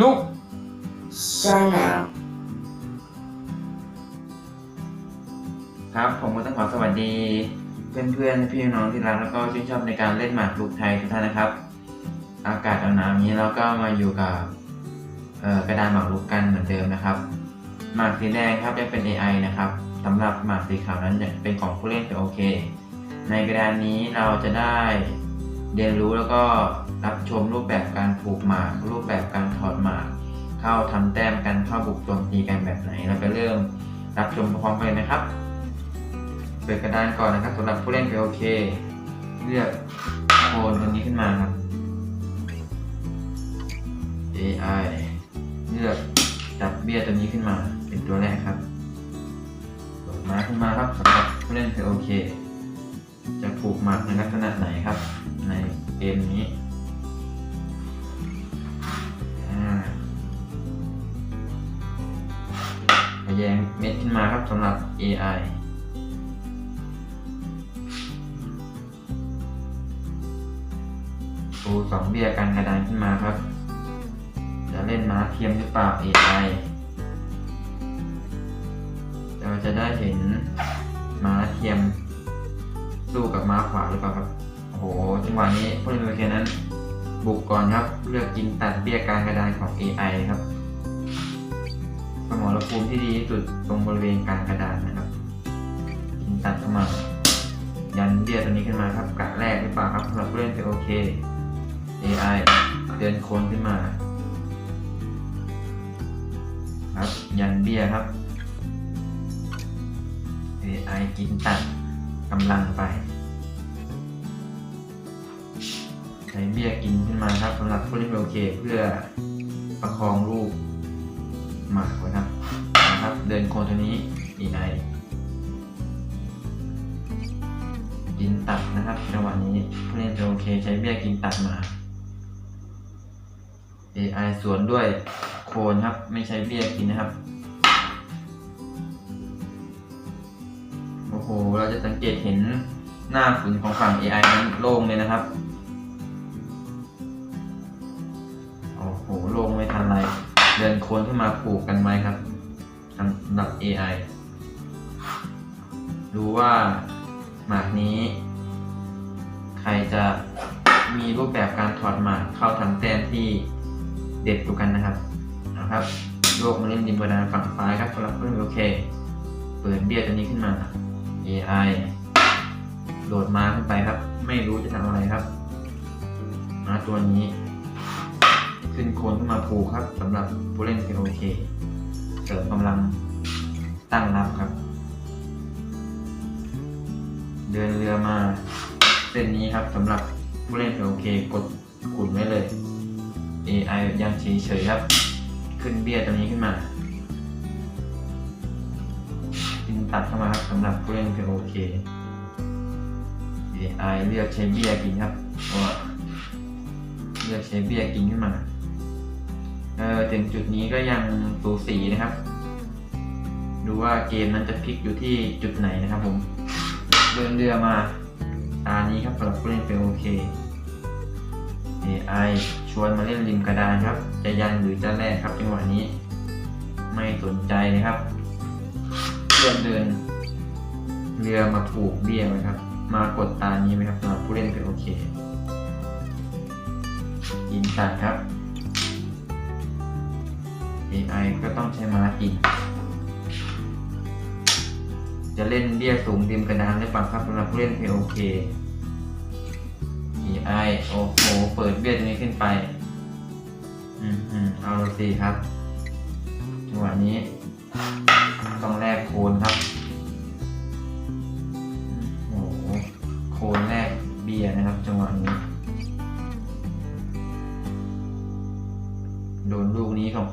ลุก Channel ครับ ผมก็ต้องขอสวัสดี เพื่อนๆพี่น้องที่รักแล้วก็ชื่นชอบในการเล่นหมากรุกไทยทุกท่านนะครับ อากาศหนาวๆนี้เราก็มาอยู่กับเอ่อกระดานหมากรุกกันเหมือนเดิมนะครับ หมากสีแดงครับยังเป็น AI นะครับสำหรับหมากสีขาวนั้นจะเป็นของผู้เล่นเป็นโอเค ในกระดานนี้เราจะได้เรียนรู้แล้วก็ รับชมรูปแบบการผูกหมาก รูปแบบการถอดหมาก เข้าทำแต้มกันเข้าบุกโจมตีกันแบบไหน เราไปเริ่มรับชมพร้อมกันนะครับ เปิดกระดานก่อนนะครับสำหรับผู้เล่นเป็นโอเค เลือกโคนตัวนี้ขึ้นมาครับ AI เลือกจับเบี้ยตัวนี้ขึ้นมา เป็นตัวแรกครับเปิดมาขึ้นมาครับสำหรับผู้เล่นเป็นโอเค จะผูกหมากในลักษณะไหนครับ ในเกมนี้ เม็ดขึ้นมาครับสำหรับ AI ปูสองเบี้ยกันกระดานขึ้นมาครับ จะเล่นม้าเทียมหรือเปล่า AI เราจะได้เห็นม้าเทียมสู้กับม้าขวาหรือเปล่าครับ โอ้โห จังหวะนี้ผู้เล่นโอเคนั้น บุกก่อนครับ เลือกกินตัดเบี้ยกางกระดานของ AI ครับ สมรภูมิที่ดีที่สุดตรงบริเวณกลางกระดานนะครับกินตัดเข้ามา ยันเบี้ยตัวนี้ขึ้นมาครับกะแรกหรือเปล่าครับสำหรับผู้เล่นเป็นโอเค AI เดินโคนขึ้นมา ครับ ยันเบี้ยครับ AI กินตัดกำลังไปใช้เบี้ยกินขึ้นมาครับสำหรับผู้เล่นโอเค เพื่อประคองลูกห มากไว้ครับนะครับ เดินโคนตัวนี้ AI กินตัดนะครับจังหวะนี้ผู้เล่นโอเคใช้เบี้ยกินตัดมา AI สวนด้วยโคนครับ ไม่ใช้เบี้ยกินนะครับ โอ้โห เราจะสังเกตเห็นหน้าฝืนของฝั่ง AI นั้นโล่งเลยนะครับ คนขึ้นมาปลูกกันไว้ครับสำหรับ AI ดูว่าหมากนี้ ใครจะมีรูปแบบการถอดหมากเข้าทำแต้มที่เด็ดกว่ากันนะครับนะครับโยกมาเล่นดินบดานฝั่งซ้ายครับสำหรับเพื่อนโอเค เปิดเบี้ยตัวนี้ขึ้นมา AI โหลดมาขึ้นไปครับ ไม่รู้จะทำอะไรครับ มาตัวนี้ ขึ้นโคนขึ้นมาผูครับสำหรับผู้เล่นเป็นโอเคเสริมกำลังตั้งรับครับ เดินเรือมาเส้นนี้ครับสำหรับผู้เล่นเป็นโอเคกดขุนไว้เลย AI ยังเฉยๆครับ ขึ้นเบี้ยตัวนี้ขึ้นมากินตัดเข้ามาครับสำหรับผู้เล่นเป็นโอเค AI เลือกใช้เบี้ยกินครับเพราะว่าเลือกใช้เบี้ยกินขึ้นมา เออถึงจุดนี้ก็ยังสูสีนะครับ ดูว่าเกมนั้นจะพลิกอยู่ที่จุดไหนนะครับผม เดินเรือมาตานี้ครับสำหรับผู้เล่นเป็นโอเค AI ชวนมาเล่นริมกระดานครับ จะยันหรือจะแลกครับจังหวะนี้ ไม่สนใจนะครับเพื่อนเดิน เรือมาผูกเบี้ยไว้ครับ มากดตานี้ไหมครับสำหรับผู้เล่นเป็นโอเคยินตัดครับ AI ก็ต้องใช้ม้ากินจะเล่นเบี้ยสูงริมกระดานหรือเปล่าครับสำหรับผู้เล่น POK AI โอ้โห เปิดเบี้ยตรงนี้ขึ้นไป อืมอืมเอาละสิครับ จังหวะนี้ ต้องแลกโคนครับ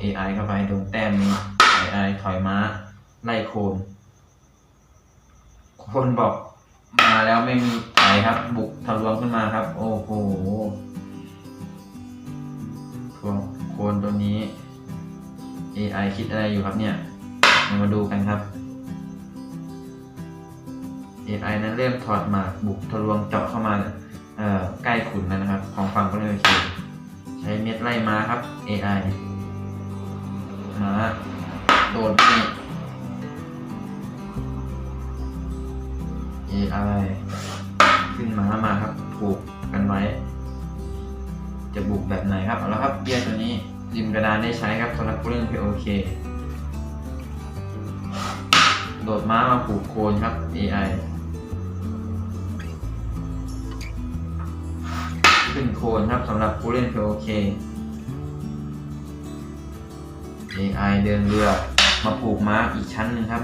AI เข้าไปโดนแต้มนี้ AI ถอยม้าไล่โคนคนบอกมาแล้วไม่มีไถครับ บุกทะลวงขึ้นมาครับ โอ้โหทวงโคนตัวนี้ AI คิดอะไรอยู่ครับเนี่ยเรามาดูกันครับ AI นั้นเริ่มถอดหมากบุกทะลวงเจาะเข้ามาใกล้ขุนแล้วนะครับ ของฝั่งก็เลยโอเคใช้เม็ดไล่มาครับ AI ม้า โดดนี่ AI ขึ้นม้ามาครับ ผูกกันไว้ จะบุกแบบไหนครับ เอาละครับเบียร์ตัวนี้ริมกระดานได้ใช้ครับสำหรับผู้เล่น POK โดดม้ามาผูกโคนครับ AI ขึ้นโคนครับสำหรับผู้เล่น POK AI เดินเรือมาผูกม้าอีกชั้นหนึ่งครับ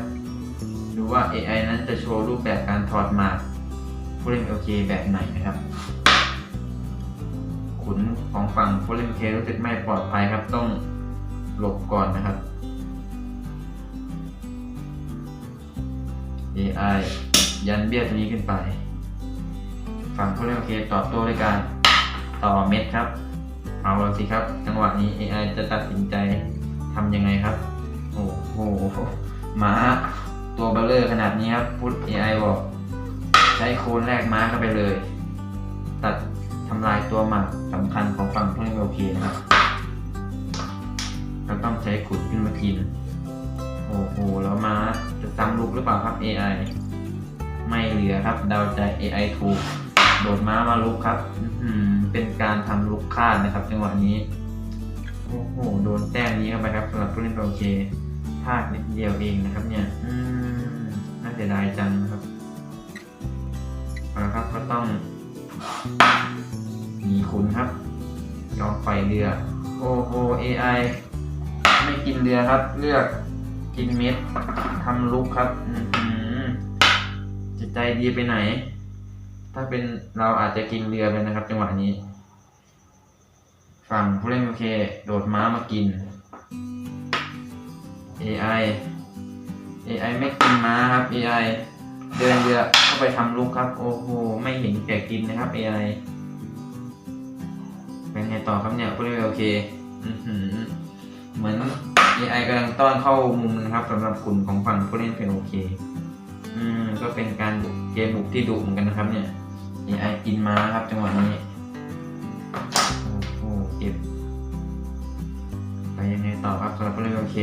ดูว่า AI นั้นจะโชว์รูปแบบการถอดหมากผู้เล่น POK แบบไหนนะครับ ขุนของฝั่งผู้เล่น POK รู้สึกไม่ปลอดภัยครับต้องหลบก่อนนะครับ AI ยันเบี้ยตัวนี้ขึ้นไป ฝั่งผู้เล่น POK ตอบโต้ด้วยการต่อเม็ดครับ เอาละสิครับ จังหวะนี้ AI จะตัดสินใจ ทำยังไงครับ โอ้โหม้าตัวเบลเลอร์ขนาดนี้ครับพุทธ AI บอก ใช้โคนแรกม้าเข้าไปเลย ตัดทำลายตัวหมักสำคัญของฝั่งผู้เล่นโอเคนะครับก็ต้องใช้ขุนขึ้นมากินโอ้โหแล้วม้าจะซ้ำลุกหรือเปล่าครับ AI ไม่เหลือครับเดาใจ AI ถูก โดดม้ามาลุกครับอืเป็นการทำลุกคาดนะครับจังหวะนี้ โอ้โห โดนแต้ม นี้เข้าไปครับสำหรับผู้เล่นโอเคพลาดนิดเดียวเองนะครับ เนี่ย อืมน่าเสียดายจังนะครับเอาละครับก็ต้องหนีขุนครับ ยอมไฟเรือ โอ้โห AI ไม่กินเรือครับ เลือกกินเม็ดทำลุกครับ อือหือจิตใจดีไปไหน ถ้าเป็นเราอาจจะกินเรือไปนะครับ จังหวะนี้ ฝั่งผู้เล่นโอเค โดดม้ามากิน AI AI ไม่กินม้าครับ AI เดินเรือเข้าไปทำลุกครับ โอ้โห ไม่เห็นแก่กินนะครับ AI เป็นไงต่อครับเนี่ยผู้เล่นโอเคเหมือน AI กำลังต้อนเข้ามุมนะครับสำหรับกลุ่มของฝั่งผู้เล่นเพลโอเค อืม ก็เป็นการเกมบุกที่ดุเหมือนกันนะครับ เนี่ย AI กินม้าครับจังหวะนี้โอ้โหเจ็บไปยังไงต่อครับสำหรับผู้เล่นโอเค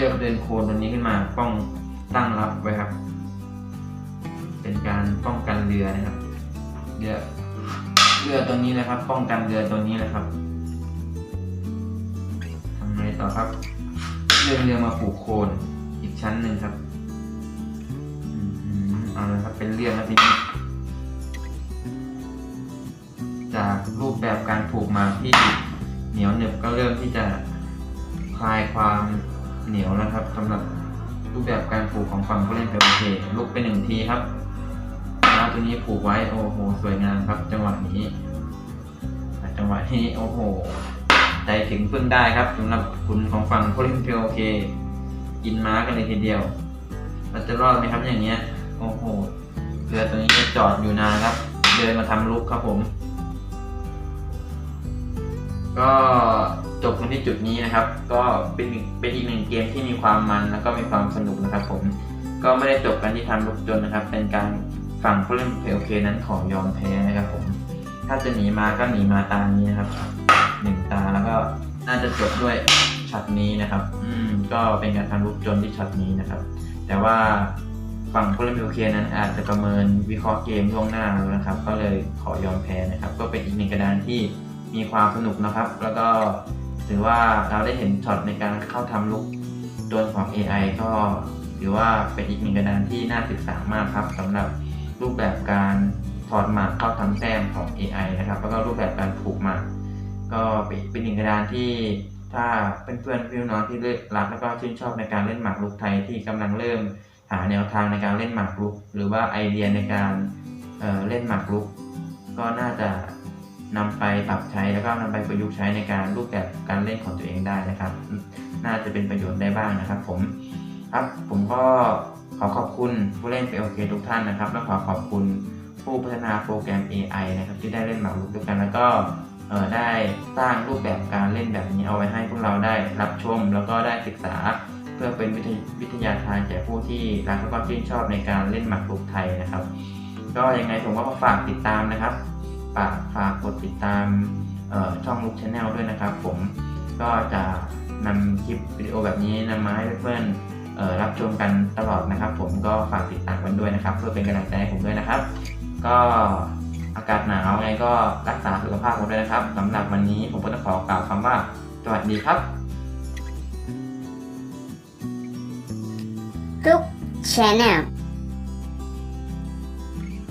ลือกเดินโคนตัวนี้ขึ้นมาป้องตั้งรับไว้ครับ เป็นการป้องกันเรือนะครับเรือเรือตัวนี้นะครับ ป้องกันเรือตัวนี้นะครับทำไงต่อครับเรือเรือมาผูกโคนอีกชั้นหนึ่งครับอืมเอาละครับเป็นเรื่องแล้วทีนี้จากรูปแบบการผูกมาที่เหนียวหนึบก็เริ่มที่จะคลายความ เหนียวแล้วครับสำหรับรูปแบบการผูกของฝั่งผู้เล่นเป็นโอเคลุกไปหนึ่งทีครับม้าตัวนี้ผูกไว้โอ้โหสวยงามครับ จังหวะนี้ จังหวะนี้โอ้โหใจถึงพึ่งได้ครับสำหรับคุณของฝั่งผู้เล่นเป็นโอเคกินม้ากันเลยทีเดียวเราจะรอดไหมครับอย่างเงี้ยโอ้โหเรือตัวนี้จะจอดอยู่นานครับ เดินมาทำลุกครับผม ก็ จบกันที่จุดนี้นะครับ ก็เป็นอีกเป็นอีกหนึ่งเกมที่มีความมันแล้วก็มีความสนุกนะครับ ผมก็ไม่ได้จบกันที่ทำลุกจนนะครับ เป็นการฝั่งผู้เล่นเพลเคนั้นขอยอมแพ้นะครับผม ถ้าจะหนีมาก็หนีมาตามนี้นะครับหนึ่งตาแล้วก็น่าจะจบด้วยช็อตนี้นะครับ อืมก็เป็นการทำลุกจนที่ช็อตนี้นะครับ แต่ว่าฝั่งผู้เล่นเพลเคนั้นอาจจะประเมินวิเคราะห์เกมล่วงหน้าแล้วนะครับ ก็เลยขอยอมแพ้นะครับ ก็เป็นอีกหนึ่งกระดานที่มีความสนุกนะครับ แล้วก็ ถือว่าเราได้เห็นช็อตในการเข้าทำลุกโดนของ AI ก็ถือว่าเป็นอีกหนึ่งกระดานที่น่าศึกษามากครับสำหรับรูปแบบการถอดหมากเข้าทำแต้มของ AI นะครับ แล้วก็รูปแบบการผูกหมากก็เป็นหนึ่งกระดานที่ถ้าเพื่อนๆพี่น้องที่เลือกรักแล้วก็ชื่นชอบในการเล่นหมากรุกไทยที่กำลังเริ่มหาแนวทางในการเล่นหมากรุก หรือว่าไอเดียในการเเล่นหมากรุก ก็น่าจะ นำไปปรับใช้แล้วก็นำไปประยุกต์ใช้ในการรูปแบบการเล่นของตัวเองได้นะครับ น่าจะเป็นประโยชน์ได้บ้างนะครับ ผมครับผมก็ขอขอบคุณผู้เล่น PLK ทุกท่านนะครับ และขอขอบคุณผู้พัฒนาโปรแกรม AI นะครับ ที่ได้เล่นหมากรุกด้วยกัน แล้วก็เออได้สร้างรูปแบบการเล่นแบบนี้เอาไว้ให้พวกเราได้รับชม แล้วก็ได้ศึกษาเพื่อเป็นวิทยวิทยาทานแก่ผู้ที่รักและก็ชื่นชอบในการเล่นหมากรุกไทยนะครับ ก็ยังไงผมก็ฝากติดตามนะครับ ฝากฝากกดติดตามช่องลุกชาแนลด้วยนะครับ ผมก็จะนำคลิปวิดีโอแบบนี้นำมาให้เพื่อนๆเอ่อรับชมกันตลอดนะครับ ผมก็ฝากติดตามกันด้วยนะครับ เพื่อเป็นกำลังใจให้ผมด้วยนะครับ ก็อากาศหนาวไงก็รักษาสุขภาพกันด้วยนะครับสำหรับวันนี้ผมก็ต้องขอกล่าวคำว่าสวัสดีครับ Group Channel